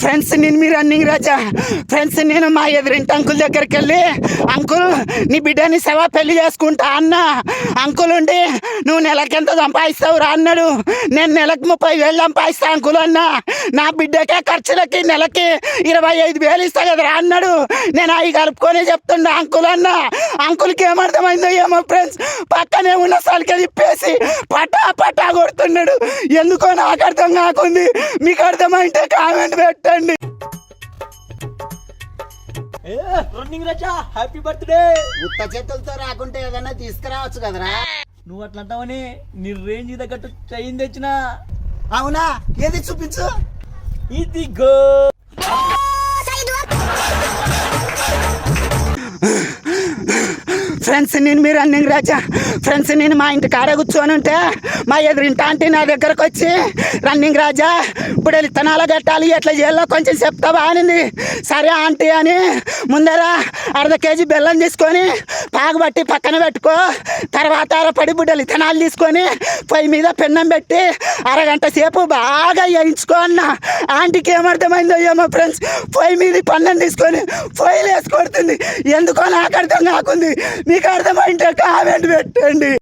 Friends నేను మీ running రాజా. Friends నేను మా ఎదురింటి అంకుల్ దగ్గరికి వెళ్ళి అంకుల్ నీ బిడ్డని సేవ పెళ్ళి చేసుకుంటా అన్న. అంకుల్ ఉండి నువ్వు నెలకి ఎంత సంపాదిస్తావు రా అన్నాడు. నేను నెలకు ముప్పై వేలు సంపాదిస్తా అంకుల్ అన్న. నా బిడ్డకే ఖర్చులకి నెలకి ఇరవై ఐదు వేలు ఇస్తా కదరా? అన్నాడు. నేను అవి కలుపుకొని చెప్తున్నా అంకుల్ అన్న. అంకుల్కి ఏమర్థమైందో ఏమో ఫ్రెండ్స్ పక్కనే ఉన్న సలిక తిప్పేసి పటా పటా కొడుతున్నాడు. ఎందుకో నాకు అర్థం కాకుంది. మీకు అర్థమైతే కామెంట్ పెట్టు. పెట్టండి. రన్నింగ్ రచ్చా హ్యాపీ బర్త్డే ఉత్త చేతులతో రాకుంటే ఏదైనా తీసుకురావచ్చు కదరా. నువ్వు అట్లా అంటావని నీ రేంజ్ తగ్గట్టు చైన్ తెచ్చిన. అవునా? ఏది చూపించు? ఇదిగో ఫ్రెండ్స్ నేను మీ రన్నింగ్ రాజా. ఫ్రెండ్స్ నేను మా ఇంటి కాడ కూర్చొని ఉంటే మా ఎదురింటి ఆంటీ నా దగ్గరకు వచ్చి రన్నింగ్ రాజా ఇప్పుడు విత్తనాలు కట్టాలి ఎట్లా చేయాలో కొంచెం చెప్తావా అనింది. సరే ఆంటీ అని ముందర అర్ధ కేజీ బెల్లం తీసుకొని పాగబట్టి పక్కన పెట్టుకో. తర్వాత అరపడి బుడ్డలు విత్తనాలు తీసుకొని పొయ్యి మీద పెన్నం పెట్టి అరగంట సేపు బాగా వేయించుకో అన్న. ఆంటీకి ఏమర్థమైందో ఏమో ఫ్రెండ్స్ పొయ్యి మీద పన్నం తీసుకొని పొయ్యిలు వేసి కొడుతుంది. ఎందుకో నాకు అర్థం కాకుంది. మీకు అర్థమైంటే కామెంట్ పెట్టండి.